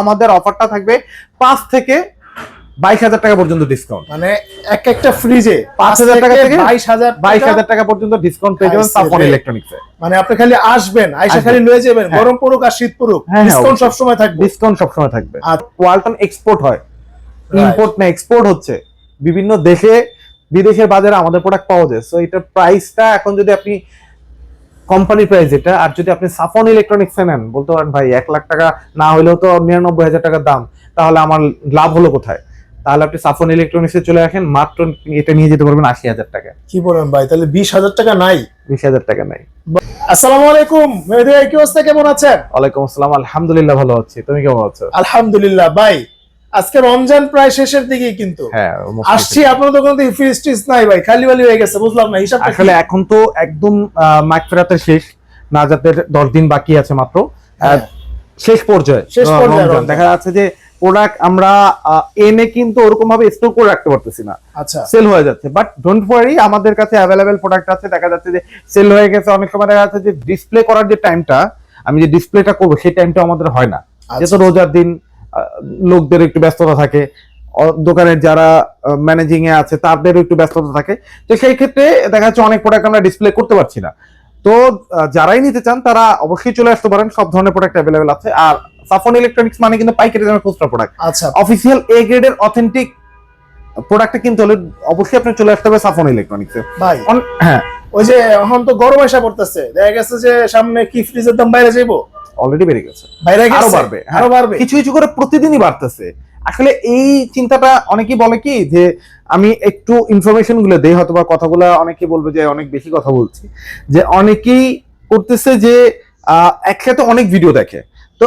আমাদের অফারটা থাকবে পাঁচ থেকে বাইশ হাজার টাকা পর্যন্ত ডিসকাউন্ট মানে এক একটা ফ্রিজে পাঁচ হাজার টাকা থেকে বাইশ হাজার বাইশ হাজার টাকা পর্যন্ত ডিসকাউন্ট পেয়ে যাবেন সাফন ইলেকট্রনিক্সে মানে আপনি খালি আসবেন আইসা খালি লয়ে যাবেন হ্যাঁ। গরম পড়ুক আর শীত পড়ুক হ্যাঁ, হ্যাঁ, ডিসকাউন্ট সবসময় থাকবে। ডিসকাউন্ট সবসময় থাকবে। আর ওয়ালটন এক্সপোর্ট হয়। ইম্পোর্ট না এক্সপোর্ট হচ্ছে। বিভিন্ন দেশে বিদেশের বাজারে আমাদের প্রোডাক্ট পাওয়া যায়। সো এটার প্রাইসটা এখন যদি আপনি কোম্পানি প্রাইস এটা আর যদি আপনি সাফন ইলেকট্রনিক্স নেন বলতে পারেন ভাই এক লাখ টাকা না হলেও তো নিরানব্বই হাজার টাকার দাম তাহলে আমার লাভ হলো কোথায়? তাহলে আপনি সাফন ইলেকট্রনিক্সে চলে আসেন মাত্র এটা নিয়ে যেতে পারবেন আশি হাজার টাকা। কি বলেন ভাই তাহলে বিশ হাজার টাকা নাই। বিশ হাজার টাকা নাই। আসসালামু আলাইকুম মেহেদি কি অবস্থা? কেমন আছেন? ওয়ালাইকুম আসসালাম আলহামদুলিল্লাহ ভালো আছি। তুমি কেমন আছো? আলহামদুলিল্লাহ ভাই আজকে রমজান প্রায় শেষের দিকে কিন্তু। হ্যাঁ আসছি আপনার দোকান থেকে ফ্রিজ টিজ নাই ভাই খালি বালি হয়ে গেছে বুঝলাম না হিসাব আসলে এখন তো একদম মাগফিরাতের শেষ নাজাতের দশ দিন বাকি আছে মাত্র। হ্যাঁ। শেষ পর্যায়ে শেষ পর্যায়ে। দেখা যাচ্ছে যে প্রোডাক্ট আমরা এনে কিন্তু ওরকম ভাবে স্টোর করে রাখতে পারতেছি না। আচ্ছা। সেল হয়ে যাচ্ছে। বাট ডোন্ট ওয়ারি আমাদের কাছে অ্যাভেলেবেল প্রোডাক্ট আছে দেখা যাচ্ছে যে সেল হয়ে গেছে। অনেক সময় দেখা যাচ্ছে যে ডিসপ্লে করার যে টাইমটা আমি যে ডিসপ্লেটা করব সেই টাইমটা আমাদের হয় না। যেহেতু রোজার দিন লোকদের একটু ব্যস্ততা থাকে। দোকানের যারা ম্যানেজিং এ আছে তাদের একটু ব্যস্ততা থাকে। তো সেই ক্ষেত্রে দেখা যাচ্ছে অনেক প্রোডাক্ট আমরা ডিসপ্লে করতে পারছি না। তো যারাই নিতে চান তারা অবশ্যই চলে আসতে পারেন। সব ধরনের প্রোডাক্ট অ্যাভেলেবেল আছে। আর সাফন ইলেকট্রনিক্স মানে কিন্তু পাইকারি দামের খুচরা প্রোডাক্ট আচ্ছা। অফিসিয়াল এ গ্রেডের অথেন্টিক প্রোডাক্টটা কিনতে হলে অবশ্যই আপনি চলে আসতে হবে সাফন ইলেকট্রনিক্সে ভাই হ্যাঁ। ওই যে এখন তো গরম আসা পড়তেছে। দেখা গেছে যে সামনে কি ফ্রিজের দাম বাইরে যাইবো? অলরেডি বেড়ে গেছে। আরও বাড়বে, হ্যাঁ। আরও বাড়বে। কিছু কিছু করে প্রতিদিনই বাড়তেছে। আসলে এই চিন্তাটা অনেকেই বলে কি যে আমি একটু ইনফরমেশনগুলো দেই হয়তো বা কথাগুলো অনেকে বলবে যে অনেক বেশি কথা বলছি। যে অনেকেই করতেছে যে আহ, একসাথে অনেক ভিডিও দেখে। তো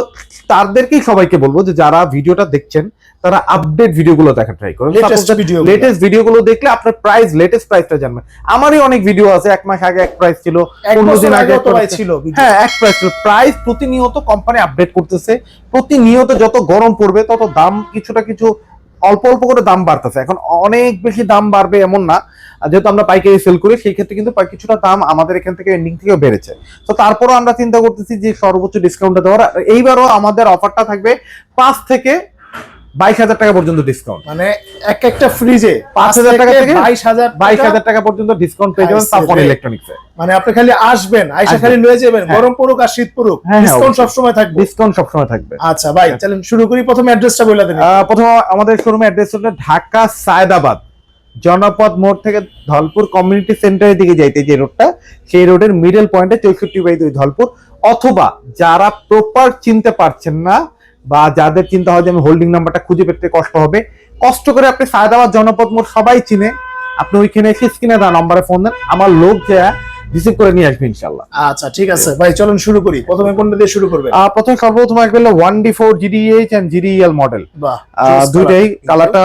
তাদেরকেই সবাইকে বলব যে যারা ভিডিওটা দেখছেন তারা আপডেট ভিডিওগুলো দেখা ট্রাই করুন। লেটেস্ট ভিডিও লেটেস্ট ভিডিওগুলো দেখলে আপনার প্রাইস লেটেস্ট প্রাইসটা জানবেন। আমারই অনেক ভিডিও আছে এক মাস আগে এক প্রাইস ছিল পনেরো দিন আগে ছিল হ্যাঁ এক প্রাইস ছিল। প্রাইস প্রতিনিয়ত কোম্পানি আপডেট করতেছে। প্রতিনিয়ত যত গরম পড়বে তত দাম কিছুটা কিছু অল্প অল্প করে দাম বাড়তেছে। এখন অনেক বেশি দাম বাড়বে এমন না। যেহেতু আমরা পাইকারি সেল করি, সেই ক্ষেত্রে কিন্তু কিছুটা দাম আমাদের এখান থেকে এন্ডিং থেকেও বেড়েছে। তো তারপরও আমরা চিন্তা করতেছি যে সর্বোচ্চ ডিসকাউন্টটা দেওয়ার। এইবারও আমাদের অফারটা থাকবে পাঁচ থেকে বাইশ হাজার টাকা পর্যন্ত ডিসকাউন্ট মানে এক একটা ফ্রিজে পাঁচ হাজার টাকা থেকে বাইশ হাজার বাইশ হাজার টাকা পর্যন্ত ডিসকাউন্ট পেয়ে যাবেন সাফন রে। মানে আপনি খালি আসবেন আইসা খালি লয়ে যাবেন হ্যাঁ। গরম পড়ুক আর শীত পড়ুক হ্যাঁ, হ্যাঁ, ডিসকাউন্ট অবশ্যই। সবসময় থাকবে। ডিসকাউন্ট সবসময় থাকবে। আচ্ছা ভাই চলেন শুরু করি প্রথমে অ্যাড্রেসটা বলে দেন প্রথমে আমাদের শোরুমে অ্যাড্রেস হলো ঢাকা সায়দাবাদ জনপদ মোড় থেকে ধলপুর কমিউনিটি সেন্টারের দিকে যাইতে যে রোডটা সেই রোডের মিডল পয়েন্টে চৌষট্টি বাই দুই ধলপুর অথবা যারা প্রপার চিনতে পারছেন না বা যাদের চিন্তা হয় যে আমি হোল্ডিং নাম্বারটা খুঁজে পেতে কষ্ট হবে কষ্ট করে আপনি সায়দাবাদ জনপদ মোড় সবাই চিনে। আপনি ওইখানে এসে স্ক্রিনে দেওয়া নম্বরে ফোন দেন আমার লোক যা রিসিভ করে নিয়ে আসবে ইনশাল্লাহ আচ্ছা ঠিক আছে। ভাই চলুন শুরু করি। প্রথমে কোনটা দিয়ে শুরু করবেন? আহ, প্রথমে সর্বপ্রথম আসবে one D four GDH and GDL model দুইটাই। কালারটা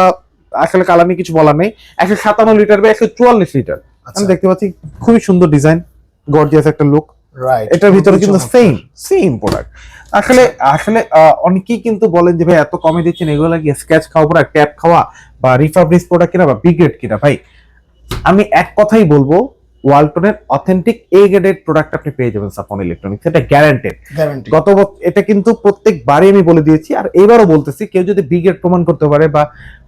আসলে কালার নিয়ে কিছু বলার নেই। একশো সাতান্ন লিটার বা একশো চুয়াল্লিশ লিটার আচ্ছা। আমি দেখতে পাচ্ছি খুবই সুন্দর ডিজাইন গর্জিয়াস একটা লুক রাইট এটার ভিতরে কিন্তু সেম সেম প্রোডাক্ট আসলে আসলে অনেকেই কিন্তু বলেন যে ভাই এত কমে দিচ্ছেন এগুলো লাগিয়ে স্ক্যাচ খাওয়া প্রোডাক্ট ট্যাপ খাওয়া বা রিফাবলিশ প্রোডাক্ট কিনা বা বিগ্রেড কিনা? ভাই আমি এক কথাই বলব ওয়ালটনের অথেন্টিক এ গ্রেডেড প্রোডাক্ট আপনি পেয়ে যাবেন সাফন ইলেকট্রনিক্স এটা গ্যারান্টেড গত এটা কিন্তু প্রত্যেকবারই আমি বলে দিয়েছি আর এবারও বলতেছি কেউ যদি বিগেট প্রমাণ করতে পারে বা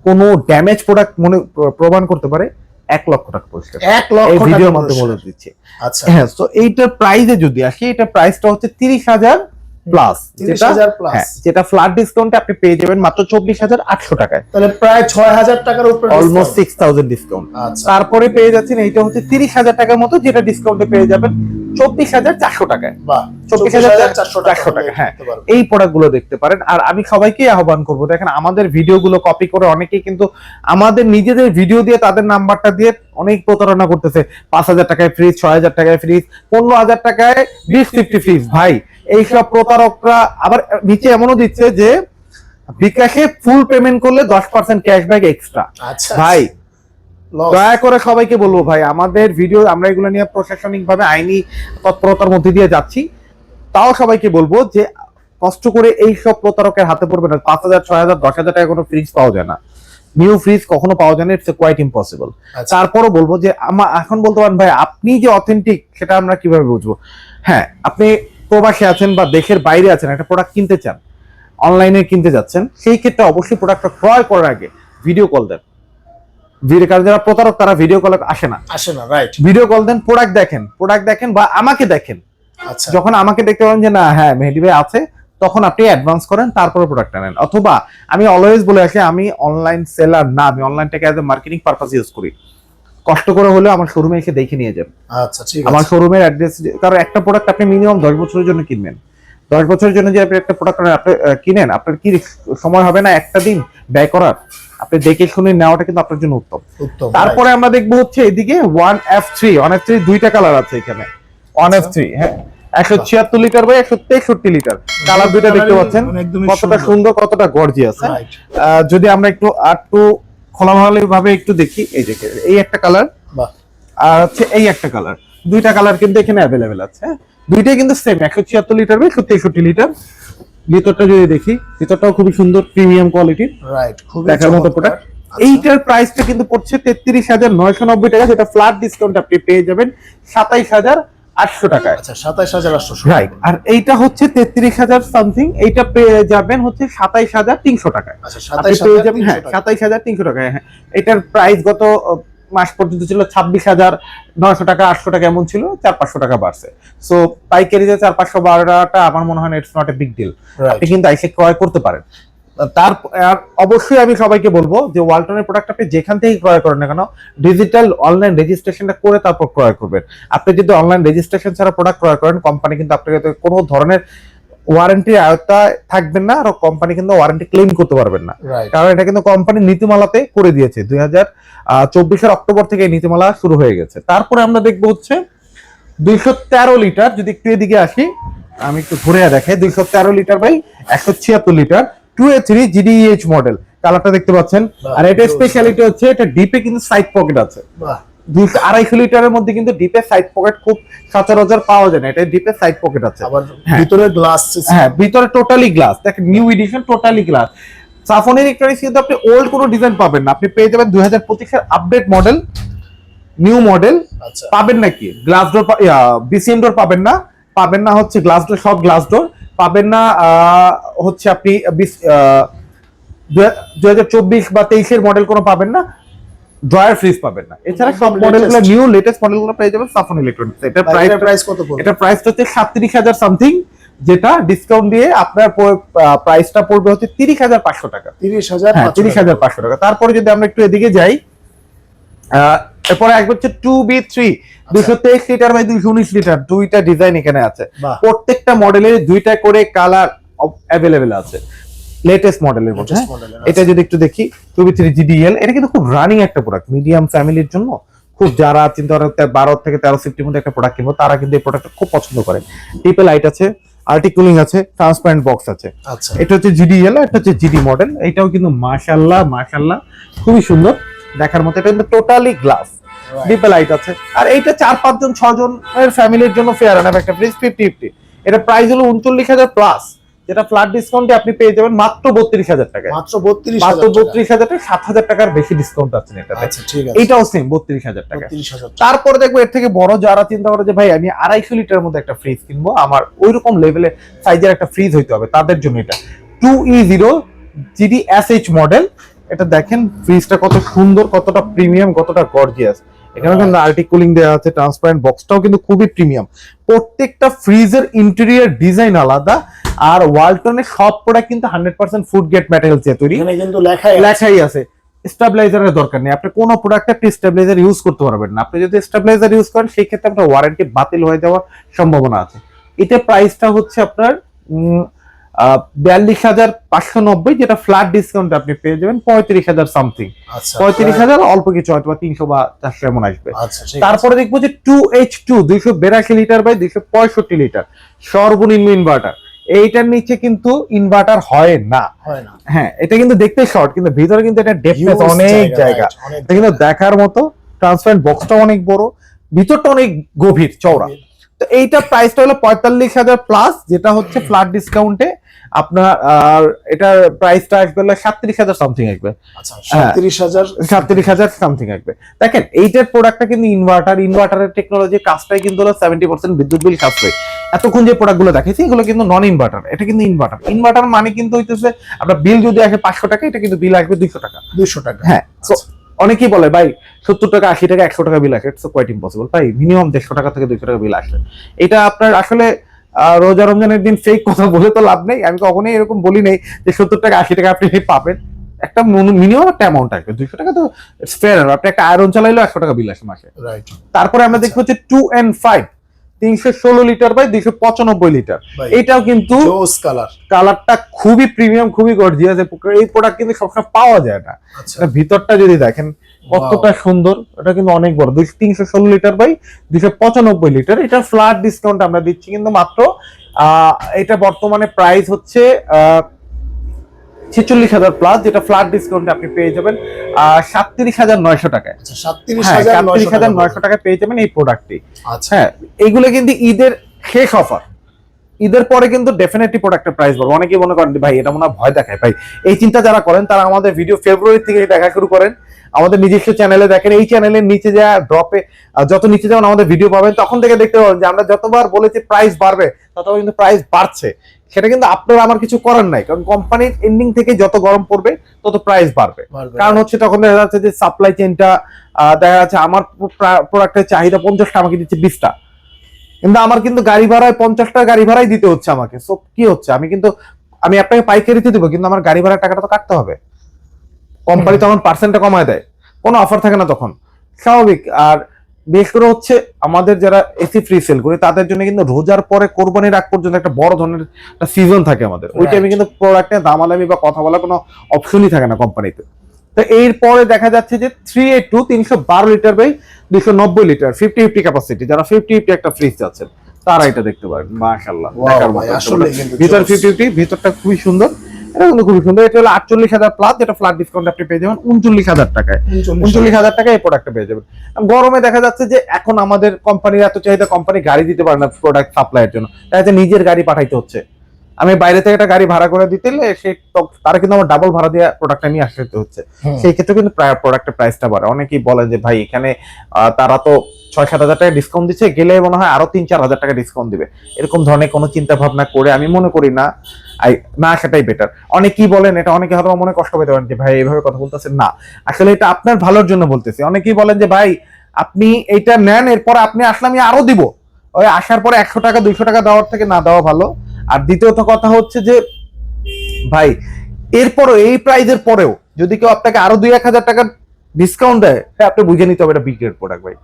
কোনো ড্যামেজ প্রোডাক্ট মনে প্রমাণ করতে পারে এক লক্ষ টাকা পুরস্কার। এক লক্ষ ভিডিওর মধ্যে বলে দিচ্ছি। আচ্ছা। হ্যাঁ তো এইটার প্রাইসে যদি আসি এটা প্রাইসটা হচ্ছে তিরিশ হাজার প্লাস যেটা হ্যাঁ যেটা ফ্ল্যাট ডিসকাউন্টে আপনি পেয়ে যাবেন মাত্র চব্বিশ হাজার আটশো টাকায়। তাহলে প্রায় ছয় হাজার টাকার উপরে অলমোস্ট সিক্স থাউজেন্ড ডিসকাউন্ট তারপরে পেয়ে যাচ্ছেন এইটা হচ্ছে তিরিশ হাজার টাকার মতো যেটা ডিসকাউন্টে পেয়ে যাবেন চব্বিশ হাজার চারশো টাকায়। বাহ। চব্বিশ হাজার চারশো টাকা, হ্যাঁ। দেখতে এই প্রোডাক্টগুলো দেখতে পারেন। আর আমি সবাইকে আহ্বান করব দেখেন আমাদের ভিডিওগুলো কপি করে অনেকেই কিন্তু আমাদের নিজেদের ভিডিও দিয়ে তাদের নাম্বারটা দিয়ে অনেক প্রতারণা করতেছে। পাঁচ হাজার টাকায় ফ্রিজ ছয় হাজার টাকায় ফ্রিজ পনেরো হাজার টাকায় বিশ ফিফটি ফ্রিজ ভাই এইসব প্রতারকরা আবার নিচে এমনও দিচ্ছে যে বিকাশে ফুল পেমেন্ট করলে দশ পার্সেন্ট ক্যাশব্যাক এক্সট্রা ভাই দয়া করে সবাইকে বলব ভাই আমাদের ভিডিও আমরা এগুলো নিয়ে প্রশাসনিক ভাবে আইনি তৎপরতার মধ্যে দিয়ে যাচ্ছি। তাও সবাইকে বলব যে কষ্ট করে এই সব প্রতারকের হাতে পড়বে না। পাঁচ হাজার ছয় হাজার দশ হাজার টাকা কোনো ফ্রিজ পাওয়া যায় না। নিউ ফ্রিজ কখনো পাওয়া যায় না ইটস কোয়াইট ইম্পসিবল তারপরও বলব যে আমা এখন বলতে পারেন ভাই আপনি যে অথেন্টিক সেটা আমরা কীভাবে বুঝব? হ্যাঁ আপনি প্রবাসে আছেন বা দেশের বাইরে আছেন একটা প্রোডাক্ট কিনতে চান অনলাইনে কিনতে যাচ্ছেন সেই ক্ষেত্রে অবশ্যই প্রোডাক্টটা ক্রয় করার আগে ভিডিও কল দেন। ভিডিও কারণ যারা প্রতারক তারা ভিডিও কলে আসে না। আসে না রাইট ভিডিও কল দেন প্রোডাক্ট দেখেন প্রোডাক্ট দেখেন বা আমাকে দেখেন। যখন আমাকে দেখতে পাবেন যে না হ্যাঁ মেহেদি ভাই আছে তখন আপনি অ্যাডভান্স করেন তারপরে প্রোডাক্টটা নেন। অথবা আমি অলওয়েজ বলে আসি আমি অনলাইন সেলার না আমি অনলাইনটাকে as a marketing purpose use করি। কষ্ট করে হলেও আমার শোরুমে এসে দেখে নিয়ে যান। আচ্ছা ঠিক আমার শোরুমের অ্যাড্রেস কারণ একটা প্রোডাক্ট আপনি মিনিমাম দশ বছরের জন্য কিনবেন। দশ বছরের জন্য যে আপনি একটা প্রোডাক্ট আপনি কিনেন আপনার কি সময় হবে না একটা দিন ব্যয় করার। আপনি দেখে শুনে নেওয়াটা কিন্তু আপনার জন্য উত্তম। উত্তম তারপরে আমরা দেখব হচ্ছে এদিকে one F three one F three দুইটা কালার আছে এখানে। ওয়ান এফ থ্রি হ্যাঁ। একশো ছিয়াত্তর লিটার বা একশো তেষট্টি লিটার। কালার দুইটা দেখতে পাচ্ছেন। মানে কতটা সুন্দর। কতটা গর্জিয়াস যদি আমরা একটু আর একটু খোলামেলা ভাবে একটু দেখি এই যে এই একটা কালার আর হচ্ছে এই একটা কালার। দুইটা কালার কিন্তু এখানে অ্যাভেলেবেল আছে হ্যাঁ? দুইটাই কিন্তু সেম একশো ছিয়াত্তর লিটার বা একশো তেষট্টি লিটার। ভিতরটা যদি দেখি ভিতরটাও খুবই সুন্দর প্রিমিয়াম কোয়ালিটির রাইট দেখার মতো প্রোডাক্ট এইটার প্রাইসটা কিন্তু পড়ছে তেত্রিশ হাজার নয়শো নব্বই টাকা যেটা ফ্ল্যাট ডিসকাউন্ট আপনি পেয়ে যাবেন সাতাইশ হাজার আটশো টাকায়। আচ্ছা সাতাইশ হাজার আটশো রাইট আর এইটা হচ্ছে তেত্রিশ হাজার সামথিং এইটা পেয়ে যাবেন হচ্ছে সাতাইশ হাজার তিনশো টাকায়। আচ্ছা সাতাইশ পেয়ে যাবেন হ্যাঁ সাতাইশ হাজার তিনশো টাকায় হ্যাঁ। এটার প্রাইস গত মাস পর্যন্ত ছিল ছাব্বিশ হাজার নয়শো টাকা আটশো টাকা এমন ছিল চার পাঁচশো টাকা বাড়ছে। সো পাইকারিতে চার পাঁচশো বারোটা আমার মনে হয় it's not a big deal আপনি কিন্তু আইসে ক্রয় করতে পারেন। তার আর অবশ্যই আমি সবাইকে বলব যে ওয়ালটনের প্রোডাক্ট আপনি যেখান থেকে ক্রয় করেন না কেন ডিজিটাল অনলাইন রেজিস্ট্রেশনটা করে তারপর ক্রয় করবেন। আপনি যদি অনলাইন রেজিস্ট্রেশন ছাড়া প্রোডাক্ট ক্রয় করেন কোম্পানি কিন্তু আপনাকে কোনো ধরনের ওয়ারেন্টির আওতায় থাকবেন না আর কোম্পানি কিন্তু ওয়ারেন্টি ক্লেম করতে পারবেন না। কারণ এটা কিন্তু কোম্পানি নীতিমালাতে করে দিয়েছে। দুই হাজার চব্বিশের অক্টোবর থেকে নীতিমালা শুরু হয়ে গেছে। তারপরে আমরা দেখব হচ্ছে দুইশো তেরো লিটার যদি একটু এদিকে আসি আমি একটু ঘুরে দেখাই দুইশো তেরো লিটার বাই একশো ছিয়াত্তর litre. Two A three GDH model কালারটা দেখতে পাচ্ছেন? আর এটা স্পেশালিটি হচ্ছে এটা ডিপে কিন্তু সাইড পকেট আছে। আড়াইশো লিটারের মধ্যে কিন্তু ডিপে সাইড পকেট খুব সচরাচর পাওয়া যায় না এটা ডিপে সাইড পকেট আছে। আবার হ্যাঁ। ভিতরে গ্লাস হ্যাঁ ভিতরে টোটালি গ্লাস দেখেন নিউ এডিশন টোটালি গ্লাস সাফন ইলেকট্রনিক্স কিন্তু আপনি ওল্ড কোনো ডিজাইন পাবেন না আপনি পেয়ে যাবেন দুই হাজার পঁচিশের আপডেট মডেল নিউ মডেল পাবেন নাকি? গ্লাস ডোর বিসিএম ডোর পাবেন না পাবেন না হচ্ছে গ্লাস ডোর সব গ্লাস ডোর পাবেন না হচ্ছে আপনি দুই হাজার চব্বিশ বা তেইশের মডেল কোনো পাবেন না ড্রয়ার ফ্রিজ পাবেন না। এছাড়া সব মডেলগুলো নিউ লেটেস্ট মডেলগুলো পেয়ে যাবেন সাফন ইলেকট্রনিক্স এটার প্রাইস প্রাইস কত এটা প্রাইস হচ্ছে সাতত্রিশ হাজার সামথিং যেটা ডিসকাউন্ট দিয়ে আপনার প্রাইসটা পড়বে হচ্ছে তিরিশ হাজার পাঁচশো টাকা। তিরিশ হাজার হ্যাঁ তিরিশ হাজার পাঁচশো টাকা। তারপরে যদি আমরা একটু এদিকে যাই আহ, এরপরে এক হচ্ছে টু বি থ্রি দুশো তেইশ লিটার বাই দুইশো উনিশ লিটার দুইটা ডিজাইন এখানে আছে। প্রত্যেকটা মডেলের দুইটা করে কালার অ্যাভেলেবেল আছে। লেটেস্ট মডেলের মধ্যে হ্যাঁ? এটা যদি একটু দেখি টু বি থ্রি জিডিএল এটা কিন্তু খুব রানিং একটা প্রোডাক্ট মিডিয়াম ফ্যামিলির জন্য। খুব যারা চিন্তা করে তে- বারো থেকে তেরো সিফটির মধ্যে একটা প্রোডাক্ট কিনবো তারা কিন্তু এই প্রোডাক্টটা খুব পছন্দ করে। টিপে লাইট আছে আর্টিকুলিং আছে ট্রান্সপারেন্ট বক্স আছে। আচ্ছা। এটা হচ্ছে জিডিএল এটা হচ্ছে জিডি মডেল এটাও কিন্তু মাশাল্লাহ মাশাল্লাহ খুবই সুন্দর। দেখার মতো এটা কিন্তু টোটালি গ্লাস. ডিপে লাইট আছে। আর এইটা চার পাঁচজন ছজন ফ্যামিলির জন্য ফেয়ার এনাফ একটা ফ্রিজ ফিফটি ফিফটি এটা প্রাইস হলো উনচল্লিশ হাজার প্লাস যেটা ফ্ল্যাট ডিসকাউন্টে আপনি পেয়ে যাবেন মাত্র বত্রিশ হাজার টাকায়। মাত্র বত্রিশ মাত্র টাকা। বত্রিশ হাজার টাকা সাত হাজার টাকার বেশি ডিসকাউন্ট আছে এটাতে আচ্ছা ঠিক আছে। এইটাও সেম বত্রিশ হাজার টাকা বত্রিশ হাজার টাকা। তারপরে দেখব এর থেকে বড় যারা চিন্তা করে যে ভাই আমি আড়াইশো লিটারের মধ্যে একটা ফ্রিজ কিনবো আমার ওই রকম লেভেলে সাইজের একটা ফ্রিজ হইতে হবে তাদের জন্য এটা। Two E zero GD S H model এটা দেখেন ফ্রিজটা কত সুন্দর কতটা প্রিমিয়াম কতটা গর্জিয়াস এখানে কিন্তু আর্টিক কুলিং দেওয়া আছে ট্রান্সপারেন্ট বক্সটাও কিন্তু খুবই প্রিমিয়াম প্রত্যেকটা ফ্রিজের ইন্টেরিয়ার ডিজাইন আলাদা আর ওয়ালটনের সব প্রোডাক্ট কিন্তু hundred percent food grade material দিয়ে তৈরি। এখানে কিন্তু লেখাই আছে। লেখাই আছে। স্টেবিলাইজারের দরকার নেই। আপনি কোনো প্রোডাক্টে আপনি স্টেবিলাইজার ইউজ করতে পারবেন না। আপনি যদি স্টেবিলাইজার ইউজ করেন সেই ক্ষেত্রে আপনার ওয়ারেন্টি বাতিল হয়ে যাওয়ার সম্ভাবনা আছে। এটা প্রাইসটা হচ্ছে আপনার বিয়াল্লিশ হাজার পাঁচশো নব্বই যেটা ফ্ল্যাট ডিসকাউন্ট আপনি পেয়ে যাবেন পঁয়ত্রিশ হাজার সামথিং আচ্ছা। পঁয়ত্রিশ হাজার অল্প কিছু হয়তো বা তিনশো বা চারশো এমন আসবে। আচ্ছা। তারপরে দেখব যে টু এইচ টু দুইশো বেরাশি লিটার বাই দুইশো পঁয়ষট্টি লিটার সর্বনিম্ন ইনভার্টার এইটার নিচে কিন্তু ইনভার্টার হয় না। হ্যাঁ এটা কিন্তু দেখতে শর্ট কিন্তু ভিতরে কিন্তু এটা ডেপথ অনেক জায়গা এটা কিন্তু দেখার মতো ট্রান্সপারেন্ট বক্সটা অনেক বড় ভিতরটা অনেক গভীর চওড়া। তো এইটা প্রাইসটা হলো পঁয়তাল্লিশ হাজার প্লাস যেটা হচ্ছে ফ্ল্যাট ডিসকাউন্টে আপনার আর এটার প্রাইসটা আসবে হলো সাতত্রিশ হাজার সামথিং আসবে। আচ্ছা সাতত্রিশ হাজার সাতত্রিশ হাজার সামথিং আসবে। দেখেন এইটার প্রোডাক্টটা কিন্তু ইনভার্টার ইনভার্টারের টেকনোলজি কাজটাই কিন্তু হলো সেভেন্টি পার্সেন্ট বিদ্যুৎ বিল সাশ্রয় এতক্ষণ যে প্রোডাক্টগুলো দেখেছি এগুলো কিন্তু নন ইনভার্টার এটা কিন্তু ইনভার্টার ইনভার্টার মানে কিন্তু হইতেছে আপনার বিল যদি আসে পাঁচশো টাকা এটা কিন্তু বিল আসবে দুইশো টাকা। দুইশো টাকা। হ্যাঁ অনেকেই বলে ভাই সত্তর টাকা আশি টাকা একশো টাকা বিল আসে। ইটস কোয়াইট ইম্পসিবল ভাই মিনিমাম দেড়শো টাকা থেকে দুইশো টাকা বিল আসে। এটা আপনার আসলে রোজা রমজানের দিন ফেক কথা বলে তো লাভ নেই। আমি কখনোই এরকম বলি নেই যে সত্তর টাকা আশি টাকা আপনি পাবেন। একটা মিনিমাম একটা অ্যামাউন্ট আসবে দুইশো টাকা তো ফেয়ার আপনি একটা আয়রন চালাইলেও একশো টাকা বিল আসে মাসে। রাইট তারপরে আমরা দেখব হচ্ছে টু এন্ড ফাইভ তিনশো ষোলো লিটার বাই দুইশো পঁচানব্বই লিটার এটাও কিন্তু কালার কালারটা খুবই প্রিমিয়াম খুবই গর্জিয়াস এই প্রোডাক্ট কিন্তু সবসময় পাওয়া যায় না। আচ্ছা। ভিতরটা যদি দেখেন কতটা সুন্দর এটা কিন্তু অনেক বড়। দুইশো তিনশো ষোলো লিটার বাই দুইশো পঁচানব্বই লিটার এটা ফ্ল্যাট ডিসকাউন্ট আমরা দিচ্ছি কিন্তু মাত্র আহ, এটা বর্তমানে প্রাইস হচ্ছে ছেচল্লিশ হাজার প্লাস যেটা ফ্ল্যাট ডিসকাউন্টে আপনি পেয়ে যাবেন সাতত্রিশ হাজার নয়শো টাকায়। আচ্ছা সাতত্রিশ হ্যাঁ হাজার নয়শো টাকায় পেয়ে যাবেন এই প্রোডাক্টটি আচ্ছা। হ্যাঁ এইগুলো কিন্তু ঈদের শেষ অফার ঈদের পরে কিন্তু ডেফিনেটলি প্রোডাক্টের প্রাইস বাড়বে। অনেকেই মনে করেন ভাই এটা মনে ভয় দেখায়। ভাই এই চিন্তা যারা করেন তারা আমাদের ভিডিও ফেব্রুয়ারি থেকে দেখা শুরু করেন আমাদের নিজস্ব চ্যানেলে দেখেন এই চ্যানেলের নিচে যা ড্রপে যত নিচে যেমন আমাদের ভিডিও পাবেন তখন থেকে দেখতে পাবেন যে আমরা যতবার বলেছি প্রাইস বাড়বে ততবার কিন্তু প্রাইস বাড়ছে। সেটা কিন্তু আপনার আমার কিছু করার নাই কারণ কোম্পানির এন্ডিং থেকে যত গরম পড়বে তত প্রাইস বাড়বে। বাড়বে। কারণ হচ্ছে তখন দেখা যাচ্ছে যে সাপ্লাই চেনটা দেখা যাচ্ছে আমার প্রোডাক্টের চাহিদা পঞ্চাশটা আমাকে দিচ্ছে বিশটা। কিন্তু আমার কিন্তু গাড়ি ভাড়ায় পঞ্চাশটা গাড়ি ভাড়াই দিতে হচ্ছে আমাকে। সো কি হচ্ছে? আমি কিন্তু আমি আপনাকে পাইকারিতে দিব কিন্তু আমার গাড়ি ভাড়ার টাকাটা তো কাটতে হবে। কোম্পানি তখন পার্সেন্টটা কমায় দেয়। কোনো অফার থাকে না তখন। স্বাভাবিক। আর বিশেষ করে হচ্ছে আমাদের যারা এসি ফ্রি সেল করি তাদের জন্য কিন্তু রোজার পরে কোরবানির আগ পর্যন্ত একটা বড় ধরনের একটা সিজন থাকে আমাদের। ওই. টাইমে কিন্তু প্রোডাক্টে দামাদামি বা কথা বলার কোনো অপশনই থাকে না কোম্পানিতে। তো এরপরে দেখা যাচ্ছে যে থ্রি এইট টু তিনশো বারো লিটার বাই দুইশো নব্বই লিটার ফিফটি ফিফটি ক্যাপাসিটি যারা ফিফটি ফিফটি একটা ফ্রিজ চাচ্ছেন তারা এটা দেখতে পারেন মাশাল্লাহ ভিতর ফিফটি ফিফটি ভিতরটা খুবই সুন্দর এটা কিন্তু খুবই সুন্দর এটা হলো আটচল্লিশ হাজার প্লাস যেটা ফ্ল্যাট ডিসকাউন্ট আপনি পেয়ে যাবেন উনচল্লিশ হাজার টাকায়। উনচল্লিশ উনচল্লিশ হাজার টাকায় এই প্রোডাক্টটা পেয়ে যাবেন। গরমে দেখা যাচ্ছে যে এখন আমাদের কোম্পানির এত চাহিদা কোম্পানি গাড়ি দিতে পারে না প্রোডাক্ট সাপ্লাইয়ের জন্য তাই নিজের গাড়ি পাঠাইতে হচ্ছে। আমি বাইরে থেকে একটা গাড়ি ভাড়া করে দিতে সে তারা কিন্তু আমার ডাবল ভাড়া দিয়ে প্রোডাক্টটা নিয়ে আসতে হচ্ছে। সেই ক্ষেত্রে কিন্তু প্রোডাক্টের প্রাইসটা বাড়ে। অনেকেই বলেন যে ভাই এখানে তারা তো ছয় সাত হাজার টাকা ডিসকাউন্ট দিচ্ছে গেলে মনে হয় আরও তিন চার হাজার টাকা ডিসকাউন্ট দিবে। এরকম ধরনের কোনো চিন্তা ভাবনা করে আমি মনে করি না। না সেটাই বেটার অনেকেই বলেন এটা অনেকে হয়তো মনে কষ্ট পেতে পারেন যে ভাই এইভাবে কথা বলতেছেন। না আসলে এটা আপনার ভালোর জন্য বলতেছি। অনেকেই বলেন যে ভাই আপনি এইটা নেন এরপর আপনি আসলে আমি আরও দিব। ওই আসার পরে একশো টাকা দুইশো টাকা দেওয়ার থেকে না দেওয়া ভালো। আর দ্বিতীয়ত কথা হচ্ছে যে ভাই এরপরেও এই প্রাইজের পরেও যদি কেউ আপনাকে আরও দুই এক হাজার টাকার ডিসকাউন্ট দেয় হ্যাঁ আপনি বুঝে নিতে হবে এটা বিক্রির প্রোডাক্ট ভাই।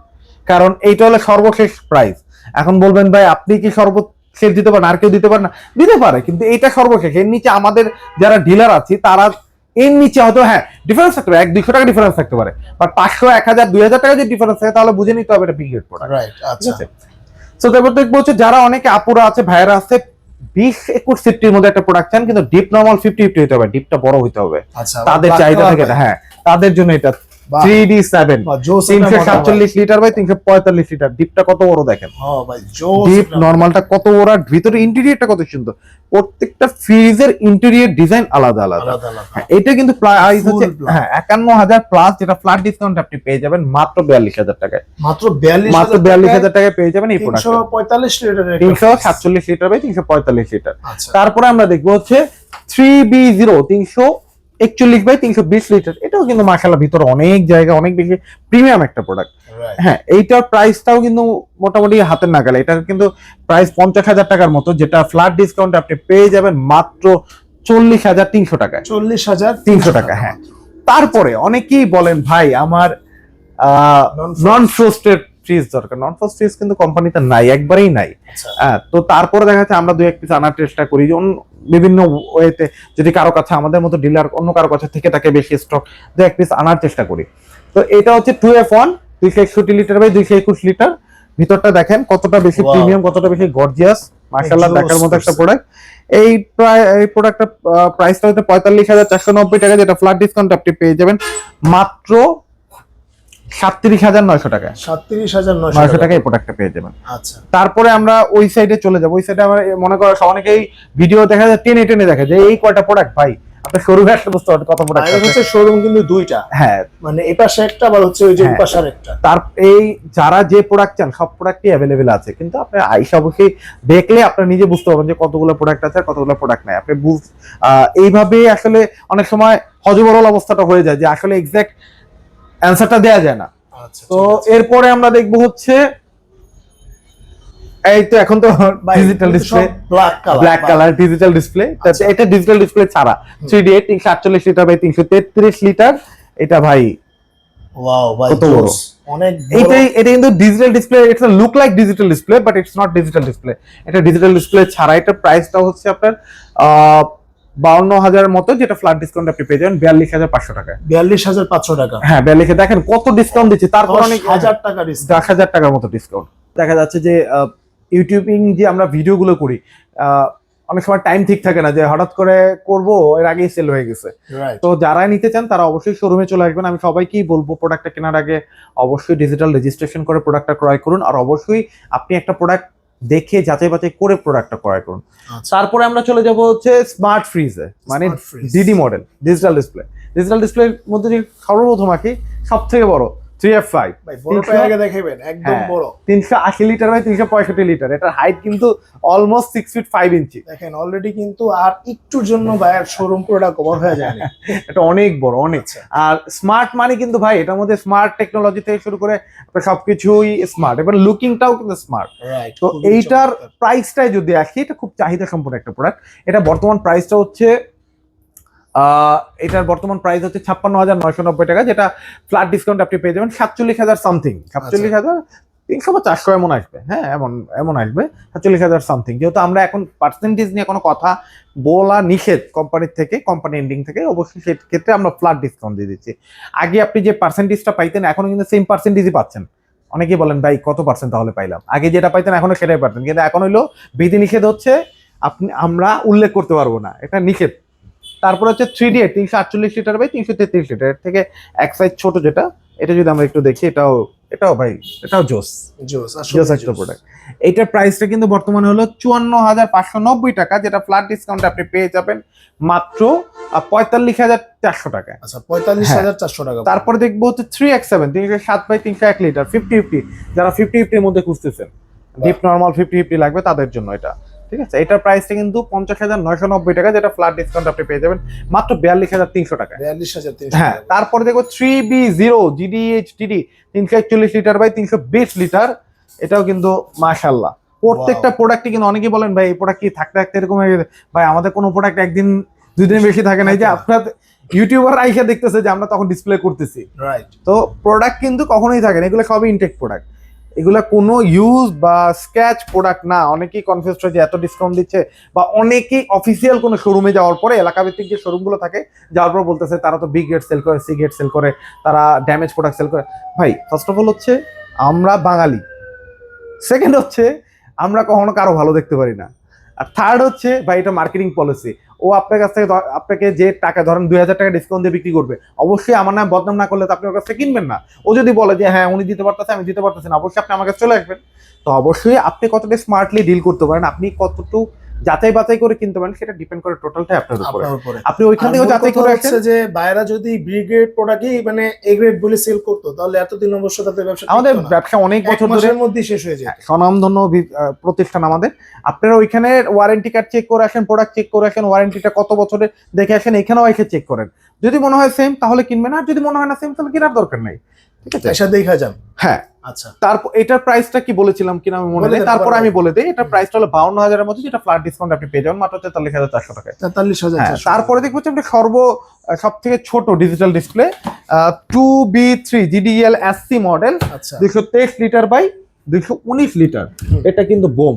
কারণ এইটা হলো সর্বশেষ প্রাইস এখন বলবেন ভাই আপনি কি সর্বশেষ দিতে পারেন? আর কেউ দিতে পারে না? দিতে পারে কিন্তু এটা সর্বশেষ। এর নিচে আমাদের যারা ডিলার আছে তারা এর নিচে হয়তো হ্যাঁ ডিফারেন্স থাকতে পারে। এক দুইশো টাকা ডিফারেন্স থাকতে পারে। বাট পাঁচশো এক হাজার দুই হাজার টাকা যদি ডিফারেন্স থাকে তাহলে বুঝে নিতে হবে এটা বিক্রির প্রোডাক্ট রাইট আচ্ছা। তো তারপর দেখব হচ্ছে যারা অনেকে আপুরা আছে ভাইয়েরা আছে বিশ একুশ ফিফটির মধ্যে একটা প্রোডাক্ট চান কিন্তু ডিপ নর্মাল ফিফটি ফিফটি হতে হবে ডিপটা বড় হতে হবে। আচ্ছা তাদের চাহিদা থাকে হ্যাঁ তাদের জন্য এটা লিটার বাই লিটার ডিপটা কত বড় দেখেন? হ্যাঁ ভাই জোস ডিপ নর্মালটা কত বড় আর ভিতরে ইন্টেরিয়রটা কত সুন্দর। প্রত্যেকটা ফ্রিজের ইন্টেরিয়র ডিজাইন আলাদা আলাদা। আলাদা আলাদা। হ্যাঁ, এটা কিন্তু প্রাইস হচ্ছে হ্যাঁ একান্ন হাজার প্লাস যেটা ফ্ল্যাট ডিসকাউন্ট আপনি পেয়ে যাবেন মাত্র বিয়াল্লিশ হাজার টাকায়। মাত্র বিয়াল্লিশ মাত্র বিয়াল্লিশ হাজার টাকায় পেয়ে যাবেন এই প্রোডাক্ট পঁয়তাল্লিশ তিনশো সাতচল্লিশ লিটার বাই তিনশো পঁয়তাল্লিশ লিটার আচ্ছা। তারপরে আমরা দেখব হচ্ছে থ্রি বি জিরো তিনশো একচল্লিশ বাই তিনশো বিশ লিটার। এটাও কিন্তু মাসাল্লাহ ভিতরে অনেক জায়গা অনেক বেশি প্রিমিয়াম একটা প্রোডাক্ট হ্যাঁ এইটার প্রাইসটাও কিন্তু মোটামুটি হাতের নাগালে। এটার কিন্তু প্রাইস পঞ্চাশ হাজার টাকার মতো যেটা ফ্ল্যাট ডিসকাউন্ট আপনি পেয়ে যাবেন মাত্র চল্লিশ হাজার তিনশো টাকায়। চল্লিশ হাজার তিনশো টাকা হ্যাঁ। তারপরে অনেকেই বলেন ভাই আমার। নন ফ্রোস্টেড ফ্রিজ দরকার। নন ফ্রোস্ট ফ্রিজ কিন্তু কোম্পানিতে নাই একবারেই নাই। আচ্ছা। হ্যাঁ তো তারপরে দেখা যাচ্ছে আমরা দু এক পিস আনার চেষ্টা করি। যে অন্য বিভিন্ন ওয়েতে যদি কারও কাছে আমাদের মতো ডিলার অন্য কারও কাছে থেকে থাকে বেশি স্টক দু এক পিস আনার চেষ্টা করি। তো এটা হচ্ছে টু এফ ওয়ান দুইশো একষট্টি লিটার বাই দুইশো একুশ লিটার ভিতরটা দেখেন কতটা বেশি প্রিমিয়াম কতটা বেশি গর্জিয়াস মার্শাল্লাহ দেখার মতো একটা প্রোডাক্ট এই প্রায় এই প্রোডাক্টটা প্রাইসটা হচ্ছে পঁয়তাল্লিশ হাজার চারশো নব্বই টাকা যেটা ফ্ল্যাট ডিসকাউন্ট আপনি পেয়ে যাবেন। মাত্র সাতত্রিশ হাজার নয়শো টাকা সাতত্রিশ হাজার নয়শো নয়শো টাকা। এই প্রোডাক্টটা পেয়ে যাবেন। আচ্ছা। তারপরে আমরা ওই সাইডে চলে যাব। ওই সাইডে আমরা মনে করো অনেকেই ভিডিও দেখা যায় টেনে টেনে দেখা যায় এই কয়টা প্রোডাক্ট ভাই আপনার শোরুমে আসলে বুঝতে পারবেন কত প্রোডাক্ট আছে। হচ্ছে শোরুম কিন্তু দুইটা। হ্যাঁ। মানে এই পাশে একটা আবার হচ্ছে ওই যে ওই হ্যাঁ। পাশে আরেকটা তার এই যারা যে প্রোডাক্ট চান সব প্রোডাক্টই অ্যাভেলেবেল আছে। কিন্তু আপনি আইসা অবশ্যই দেখলে আপনার নিজে বুঝতে পারবেন যে কতগুলো প্রোডাক্ট আছে আর কতগুলো প্রোডাক্ট নাই। আপনি বুঝ আহ, এইভাবে আসলে অনেক সময় হজবরল অবস্থাটা হয়ে যায় যে আসলে এক্সাক্ট অ্যান্সারটা দেওয়া যায় না। আচ্ছা তো এরপরে আমরা দেখব হচ্ছে এই তো এখন তো digital display black colour black colour digital display. এটা ডিজিটাল ডিসপ্লে ছাড়া। থ্রি ডি তিনশো আটচল্লিশ লিটার বাই তিনশো তেত্রিশ লিটার এটা ভাই ওয়াও ভাই কত বড়? অনেক বড়। এইটাই এটা কিন্তু digital display it's look like digital display but it's not digital display এটা ডিজিটাল ডিসপ্লে ছাড়া এটা প্রাইসটা হচ্ছে আপনার বাউন্ন হাজারের মতো যেটা ফ্ল্যাট ডিসকাউন্ট আপনি পেয়ে যাবেন বিয়াল্লিশ হাজার পাঁচশো টাকা বিয়াল্লিশ হাজার পাঁচশো টাকা। হ্যাঁ বিয়াল্লিশে দেখেন কত ডিসকাউন্ট দিচ্ছে তারপর অনেক হাজার টাকা দশ হাজার টাকার মতো ডিসকাউন্ট দেখা যাচ্ছে যে ইউটিউবিং যে আমরা ভিডিওগুলো করি অনেক সময় টাইম ঠিক থাকে না যে হঠাৎ করে করব এর আগেই সেল হয়ে গেছে। তো যারা নিতে চান তারা অবশ্যই শোরুমে চলে আসবেন। আমি সবাইকেই বলব প্রোডাক্টটা কেনার আগে অবশ্যই ডিজিটাল রেজিস্ট্রেশন করে প্রোডাক্টটা ক্রয় করুন। আর অবশ্যই আপনি একটা প্রোডাক্ট দেখে যাচাই বাছাই করে প্রোডাক্টটা ক্রয় করুন। আচ্ছা। তারপরে আমরা চলে যাব হচ্ছে স্মার্ট ফ্রিজে মানে DD model digital display digital ডিসপ্লের মধ্যে যে সর্বপ্রথম কি সব থেকে বড় থ্রি এফ ফাইভ ভাই বড়টা আগে দেখাবেন একদম হ্যাঁ। বড়। তিনশো আশি লিটার বাই লিটার। এটার হাইট কিন্তু অলমোস্ট ফিট ইঞ্চি দেখেন অলরেডি কিন্তু আর একটুর জন্য ভাইয়ের শোরুম পুরোটা কভার হয়ে যায়নি এটা অনেক বড় অনেক। আচ্ছা। আর স্মার্ট মানে কিন্তু ভাই এটার মধ্যে স্মার্ট টেকনোলজি থেকে শুরু করে আপনার সবকিছুই স্মার্ট এবং লুকিংটাও কিন্তু স্মার্ট তো এইটার প্রাইসটাই যদি আসি এটা খুব চাহিদা সম্পন্ন একটা প্রোডাক্ট এটা বর্তমান প্রাইসটা হচ্ছে এটার বর্তমান প্রাইস হচ্ছে ছাপ্পান্ন হাজার নয়শো নব্বই টাকা, যেটা ফ্ল্যাট ডিসকাউন্ট আপনি পেয়ে যাবেন সাতচল্লিশ হাজার সামথিং সাতচল্লিশ হাজার তিনশো বা চারশো এমন আসবে। হ্যাঁ এমন এমন আসবে, সাতচল্লিশ হাজার সামথিং যেহেতু আমরা এখন পার্সেন্টেজ নিয়ে কোনো কথা বলা নিষেধ কোম্পানির থেকে কোম্পানি এন্ডিং থেকে, অবশ্যই সেক্ষেত্রে আমরা ফ্ল্যাট ডিসকাউন্ট দিয়ে দিচ্ছি। আগে আপনি যে পার্সেন্টেজটা পাইতেন, এখনও কিন্তু সেম পার্সেন্টেজই পাচ্ছেন। অনেকেই বলেন, ভাই, কত পার্সেন্ট তাহলে পাইলাম? আগে যেটা পাইতেন এখনও সেটাই পাচ্ছেন কিন্তু এখন হইল বিধি নিষেধ হচ্ছে, আপনি, আমরা উল্লেখ করতে পারব না। এটা নিষেধ। তারপর হচ্ছে থ্রি ডি তিনশো আটচল্লিশ লিটার বাই তিনশো তেত্রিশ লিটার থেকে এক সাইজ ছোট যেটা এটা যদি আমরা একটু দেখি এটাও এটাও ভাই এটাও জোস জোস জোস একটা প্রোডাক্ট এইটার প্রাইসটা কিন্তু বর্তমানে হলো চুয়ান্ন হাজার পাঁচশো নব্বই টাকা যেটা ফ্ল্যাট ডিসকাউন্ট আপনি পেয়ে যাবেন মাত্র পঁয়তাল্লিশ হাজার চারশো টাকায়। আচ্ছা পঁয়তাল্লিশ। হাজার চারশো টাকা। তারপরে দেখব হচ্ছে থ্রি এক্স সেভেন তিনশো সাত বাই তিনশো এক লিটার ফিফটি ফিফটি যারা ফিফটি ফিফটির মধ্যে খুঁজতেছেন ডিপ নর্মাল ফিফটি ফিফটি লাগবে তাদের জন্য এটা। ঠিক আছে? এটার প্রাইসটা কিন্তু পঞ্চাশ হাজার নয়শো নব্বই টাকা যেটা ফ্ল্যাট ডিসকাউন্ট আপনি পেয়ে যাবেন। মাত্র বিয়াল্লিশ হাজার তিনশো টাকায় বিয়াল্লিশ হাজার হ্যাঁ তারপরে দেখো three B zero GDH DD তিনশো একচল্লিশ লিটার বাই তিনশো বিশ লিটার এটাও কিন্তু মাশাল্লাহ প্রত্যেকটা প্রোডাক্টই কিন্তু অনেকেই বলেন ভাই এই প্রোডাক্ট কি থাকতে থাকতে এরকম হয়ে গেছে? ভাই আমাদের কোনো প্রোডাক্ট একদিন দুই দিন বেশি থাকে না। এই যে আপনার ইউটিউবার আইসা দেখতেছে যে আমরা তখন ডিসপ্লে করতেছি। রাইট তো প্রোডাক্ট কিন্তু কখনোই থাকে না এগুলো সবই ইনটেক প্রোডাক্ট এগুলা কোনো ইউজ বা স্ক্র্যাচ প্রোডাক্ট না। অনেকেই কনফিউজ হয়েছে, এত ডিসকাউন্ট দিচ্ছে বা অনেকেই অফিসিয়াল কোনো শোরুমে যাওয়ার পরে এলাকাভিত্তিক যে শোরুমগুলো থাকে যাওয়ার পর বলতেছে তারা তো বি গেট সেল করে সি গেট সেল করে, তারা ড্যামেজ প্রোডাক্ট সেল করে। ভাই ফার্স্ট অফ অল হচ্ছে আমরা বাঙালি। সেকেন্ড হচ্ছে আমরা কখনো কারও ভালো দেখতে পারি না। আর থার্ড হচ্ছে ভাই এটা মার্কেটিং পলিসি ও আপনার কাছ থেকে আপনাকে যে টাকা, ধরেন দুই হাজার টাকা ডিসকাউন্ট দিয়ে বিক্রি করবে, অবশ্যই আমার নাম বদনাম না করলে তো আপনি ওর কাছে কিনবেন না। ও যদি বলে যে হ্যাঁ উনি দিতে পারতেছে, আমি দিতে পারতেছি না, অবশ্যই আপনি আমার কাছে চলে আসবেন। তো অবশ্যই আপনি কতটা স্মার্টলি ডিল করতে পারেন, আপনি কতটুকু যাচাই বাছাই করে কিনতে পারেন সেটা ডিপেন্ড করে টোটালটাই আপনার উপরে। আপনি ওইখান থেকেও যাচাই করে হচ্ছে যে বাইরা যদি বি গ্রেড প্রোডাক্টই মানে এ গ্রেড বলে সেল করতো তাহলে এতদিন অবশ্য তাদের ব্যবসা আমাদের ব্যবসা অনেক বছর ধরে মধ্যেই শেষ হয়ে যায় স্বনামধন্য ভি- প্রতিষ্ঠান আমাদের। আপনারা ওইখানে ওয়ারেন্টি কার্ড চেক করে আসেন প্রোডাক্ট চেক করে আসেন ওয়ারেন্টিটা কত বছরের দেখে আসেন এখানেও এসে চেক করেন। যদি মনে হয় সেম তাহলে কিনবেন। আর যদি মনে হয় না সেম তাহলে কেনার দরকার নেই। ঠিক আছে? এসে দেখা যান। হ্যাঁ। আচ্ছা। তারপর এটার প্রাইসটা কি বলেছিলাম কিনা আমি মনে নেই। তারপর আমি বলে দিই এটার প্রাইসটা হলো বাউন্ন হাজারের মধ্যে যেটা ফ্ল্যাট ডিসকাউন্ট আপনি পেয়ে যাবেন মাত্র তেতাল্লিশ হাজার চারশো টাকায়। তেতাল্লিশ হাজার হ্যাঁ তারপরে দেখব সর্ব সব থেকে ছোট digital display two B three GDL SC model দুইশো তেইশ লিটার বাই দুইশো উনিশ লিটার এটা কিন্তু বোম।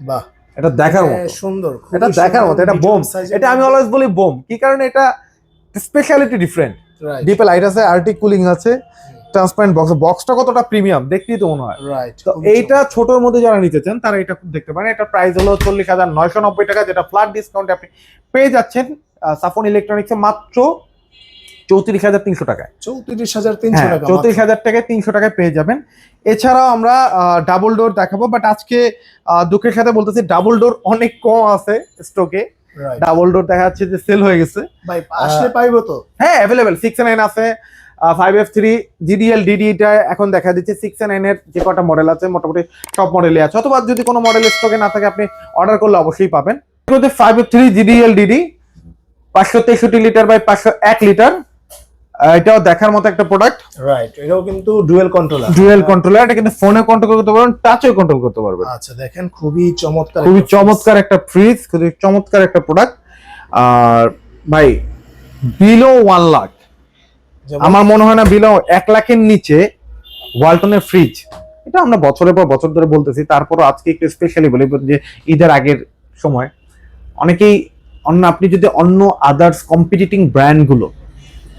বাহ। এটা দেখার মতো। হ্যাঁ, সুন্দর এটা দেখার মতো এটা বোম। এটা আমি। অলওয়েজ বলি বোম। কি কারণে? এটা স্পেশালিটি ডিফারেন্ট ডিপে লাইট আছে আর্টিক কুলিং আছে। ট্রান্সপারেন্ট বক্স বক্সটা কতটা প্রিমিয়াম দেখতেই তো মনে হয়। Right, তো এইটা ছোটর মধ্যে যারা নিতে চান তারা এটা খুব দেখতে পারেন। এটা প্রাইস হলো চল্লিশ হাজার নয়শো নব্বই টাকা যেটা ফ্ল্যাট ডিসকাউন্ট আপনি পেয়ে যাচ্ছেন সাফন ইলেকট্রনিক্সে মাত্র চৌত্রিশ হাজার তিনশো টাকায়। চৌত্রিশ হাজার তিনশো হ্যাঁ টাকা চৌত্রিশ হাজার টাকায় তিনশো টাকায় পেয়ে যাবেন। এছাড়াও আমরা ডাবল ডোর দেখাবো বাট আজকে দুঃখের সাথে বলতেছি ডাবল ডোর অনেক কম আছে স্টকে ডাবল ডোর দেখা যাচ্ছে যে সেল হয়ে গেছে। ভাই আসলে পাইবো তো। হ্যাঁ অ্যাভেলেবেল সিক্স নাইন আছে। ফাইভ এফ থ্রি জিডিএল ডিডিটা এখন দেখা দিচ্ছে। সিক্স নাইন এর যে কটা মডেল আছে মোটামুটি সব মডেলই আছে। অথবা যদি কোনো মডেল স্টকে না থাকে আপনি অর্ডার করলে অবশ্যই পাবেন। Five F three GDL DD পাঁচশো তেষট্টি লিটার বাই পাঁচশো এক লিটার এটাও দেখার মতো একটা প্রোডাক্ট রাইট এটাও কিন্তু ডুয়েল কন্ট্রোলার ডুয়েল কন্ট্রোলার এটা কিন্তু ফোনে কন্ট্রোল করতে পারবেন টাচও কন্ট্রোল করতে পারবেন। আচ্ছা দেখেন খুবই চমৎকার খুবই চমৎকার একটা ফ্রিজ খুবই চমৎকার একটা প্রোডাক্ট আর ভাই বিলো ওয়ান লাখ আমার মনে হয় না বিলো এক লাখের নিচে ওয়ালটনের ফ্রিজ এটা আমরা বছরের পর বছর ধরে বলতেছি, তারপরও আজকে একটু স্পেশালি বলি, যে ঈদের আগের সময় অনেকেই অন্য, আপনি যদি অন্য আদার্স কম্পিটিটিং ব্র্যান্ডগুলো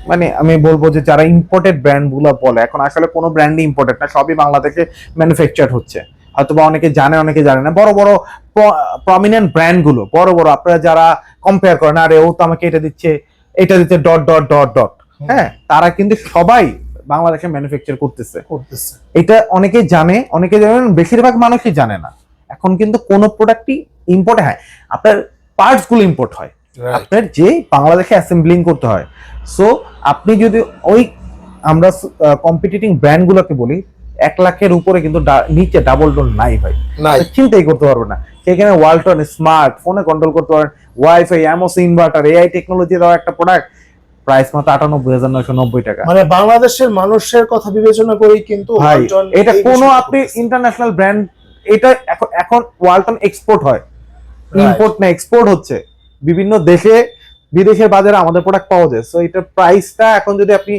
মানে আমি বলব যে যারা ইম্পোর্টেড ব্র্যান্ডগুলো বলে, এখন আসলে কোনো ব্র্যান্ডই ইম্পোর্টেড না, সবই বাংলাদেশে ম্যানুফ্যাকচার হচ্ছে। হয়তোবা অনেকে জানে অনেকে জানে না। বড় বড় প্রমিনেন্ট ব্র্যান্ডগুলো বড় বড়, আপনারা যারা কম্পেয়ার করেন, আরে ও তো আমাকে এটা দিচ্ছে এটা দিচ্ছে ডট ডট ডট ডট হ্যাঁ তারা কিন্তু সবাই বাংলাদেশে ম্যানুফ্যাকচার করতেছে। করতেছে। এটা অনেকে জানে অনেকে জানেন বেশিরভাগ মানুষই জানে না। এখন কিন্তু কোন প্রোডাক্টই ইম্পোর্ট হয় আপনার পার্টসগুলো ইম্পোর্ট হয়। আপনার যে বাংলাদেশে অ্যাসেম্বলিং করতে হয়। সো আপনি যদি ওই আমরা কম্পিটিটিং ব্র্যান্ডগুলোকে বলি এক লাখের উপরে কিন্তু নিচে ডাবল ডোর নাই ভাই। চিন্তাই করতে পারবে না। সেখানে ওয়ালটন স্মার্ট ফোনে কন্ট্রোল করতে পারেন। ওয়াইফাই এমওস ইনভার্টার এআই টেকনোলজি দেওয়া একটা প্রোডাক্ট প্রাইস মাত্র আটানব্বই হাজার নয়শো নব্বই টাকা। মানে বাংলাদেশের মানুষের কথা বিবেচনা করেই কিন্তু এটা কোনো আপনি ইন্টারন্যাশনাল ব্র্যান্ড এটা এখন এখন ওয়ালটন এক্সপোর্ট হয়। ইম্পোর্ট না এক্সপোর্ট হচ্ছে। বিভিন্ন দেশে বিদেশের বাজারে আমাদের প্রোডাক্ট পাওয়া যায়। সো এটার প্রাইসটা এখন যদি আপনি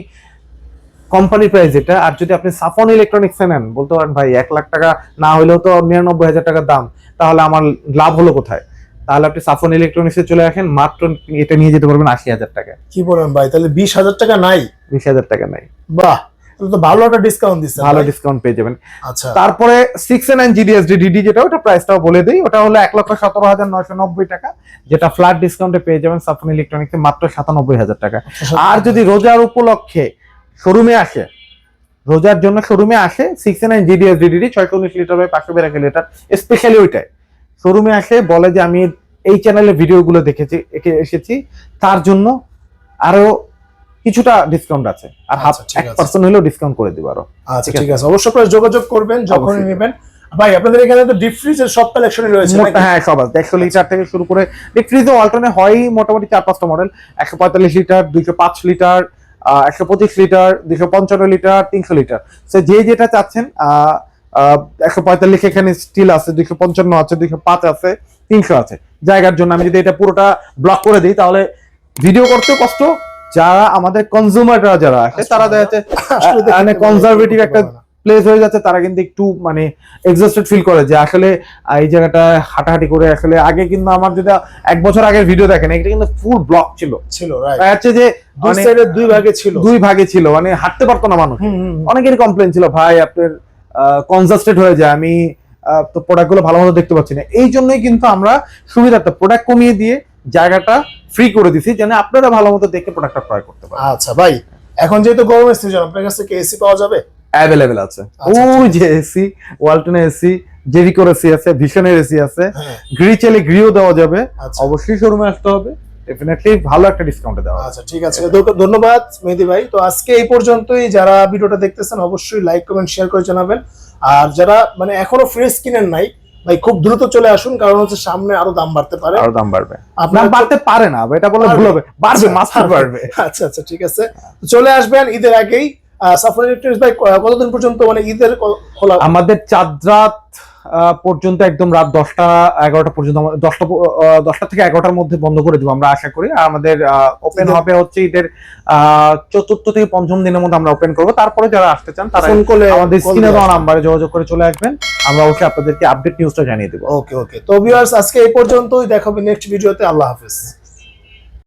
কোম্পানি প্রাইস এটা আর যদি আপনি সাফন ইলেকট্রনিক্স নেন বলতে পারেন ভাই এক লাখ টাকা না হলেও তো নিরানব্বই হাজার টাকার দাম তাহলে আমার লাভ হলো কোথায়? তাহলে আপনি সাফন ইলেকট্রনিক্সে চলে আসেন মাত্র এটা নিয়ে যেতে পারবেন আশি হাজার টাকা। কি বলেন ভাই তাহলে বিশ হাজার টাকা নাই? বিশ হাজার টাকা নাই। বাহ তো ভালো একটা ডিসকাউন্ট দিচ্ছে ভালো ডিসকাউন্ট পেয়ে যাবেন। আচ্ছা। তারপরে সিক্স নাইন জিডিএসডি ডিডি যেটা ওটা প্রাইসটাও বলে দিই। ওটা হলো এক লক্ষ সতেরো হাজার নয়শো নব্বই টাকা যেটা ফ্ল্যাট ডিসকাউন্টে পেয়ে যাবেন সাফন ইলেকট্রনিক্সে মাত্র সাতানব্বই হাজার টাকা। আর যদি রোজার উপলক্ষে শোরুমে আসে রোজার জন্য শোরুমে আসে সিক্স নাইন জিডিএস ডিডি ছয়শো উনিশ লিটার বাই পাঁচশো বিরাশি লিটার স্পেশালি ওইটাই শোরুমে আসে বলে যে আমি এই চ্যানেলে ভিডিওগুলো দেখেছি একে- এসেছি। তার জন্য আরও কিছুটা ডিসকাউন্ট আছে। আর হাফ আচ্ছা, এক পার্সেন্ট হলেও ডিসকাউন্ট করে দিব আরও। আচ্ছা ঠিক আছে? অবশ্যই করে যোগাযোগ করবেন যখনই নেবেন। ভাই আপনাদের এখানে তো ডিপ ফ্রিজের সব কালেকশনই রয়েছে হ্যাঁ সব আছে। একশো লিটার থেকে শুরু করে ডিপ ফ্রিজে অল্টারনে হয় মোটামুটি চার পাঁচটা মডেল একশো পঁয়তাল্লিশ লিটার দুইশো পাঁচ লিটার একশো পঁচিশ লিটার দুইশো পঞ্চান্ন লিটার তিনশো লিটার সে যে যেটা চাচ্ছেন একশো পঁয়তাল্লিশ এখানে স্টিল আছে দুইশো পঞ্চান্ন আছে দুইশো পাঁচ আছে তিনশো আছে। জায়গার জন্য আমি যদি এটা পুরোটা ব্লক করে দিই তাহলে ভিডিও করতে কষ্ট যারা আমাদের কনজিউমাররা যারা আছে তারা দেখা যাচ্ছে মানে কনজারভেটিভ একটা প্লেস হয়ে যাচ্ছে তারা কিন্তু একটু মানে এক্সস্টেড ফিল করে যে আসলে এই জায়গাটা হাঁটাহাঁটি করে আসলে আগে কিন্তু আমার যদি এক বছর আগের ভিডিও দেখেন এটা কিন্তু ফুল ব্লক ছিল। ছিল যাচ্ছে যে দুই মানে দুই ভাগে ছিল। দুই ভাগে ছিল মানে হাঁটতে পারতো না মানুষ। অনেকেরই কমপ্লেন ছিল ভাই আপনার কনজাস্টেড হয়ে যায়। আমি তো প্রোডাক্টগুলো ভালো মতো দেখতে পাচ্ছি না। এই জন্যই কিন্তু আমরা সুবিধাটা প্রোডাক্ট কমিয়ে দিয়ে জায়গাটা ফ্রি করে দিছি যেন আপনারা ভালো মতো দেখে প্রোডাক্টটা ক্রয় করতে পারেন। আচ্ছা ভাই এখন যেহেতু গরমের সিজন আপনার কাছে কি এসি পাওয়া যাবে? অ্যাভেলেবেল আছে। আচ্ছা, ওই যে এসি ওয়ালটনের এসি জেরিকোর এসি আছে ভিশনের এসি আছে। হ্যাঁ। গ্রি চাইলে গ্রিও দেওয়া যাবে। আচ্ছা। অবশ্যই শোরুমে আসতে হবে। ডেফিনেটলি ভালো একটা ডিসকাউন্টে দেওয়া আচ্ছা ঠিক আছে। ধন্যবাদ মেহেদি ভাই। তো আজকে এই পর্যন্তই। যারা ভিডিওটা দেখতেছেন অবশ্যই লাইক কমেন্ট শেয়ার করে জানাবেন। আর যারা মানে এখনও ফ্রিজ কিনেন নাই ভাই খুব দ্রুত চলে আসুন কারণ হচ্ছে সামনে আরও দাম বাড়তে পারে। আরও দাম বাড়বে। আপনার দাম বাড়তে পারে না এটা বলে ভুল হবে। বাড়বে। মাস্টার বাড়বে। আচ্ছা আচ্ছা ঠিক আছে। তো চলে আসবেন ঈদের আগেই। সাফারি ইলেকট্রনিক্স ভাই কতদিন পর্যন্ত মানে ঈদের খোলা আমাদের চাঁদ রাত পর্যন্ত একদম রাত দশটা এগারোটা পর্যন্ত দশটা দশটা থেকে এগারোটার মধ্যে বন্ধ করে দিব আমরা আশা করি। আমাদের ওপেন হবে হচ্ছে ঈদের চতুর্থ থেকে পঞ্চম দিনের মধ্যে আমরা ওপেন করব। তারপরে যারা আসতে চান তারা আমাদের স্ক্রিনে দেওয়া। নাম্বারে যোগাযোগ করে চলে আসবেন। আমরা অবশ্যই আপনাদেরকে আপডেট নিউজটা জানিয়ে দেবো। ওকে ওকে তো ভিউয়ার্স আজকে এই পর্যন্তই। দেখাবে নেক্সট ভিডিওতে আল্লাহ হাফেজ।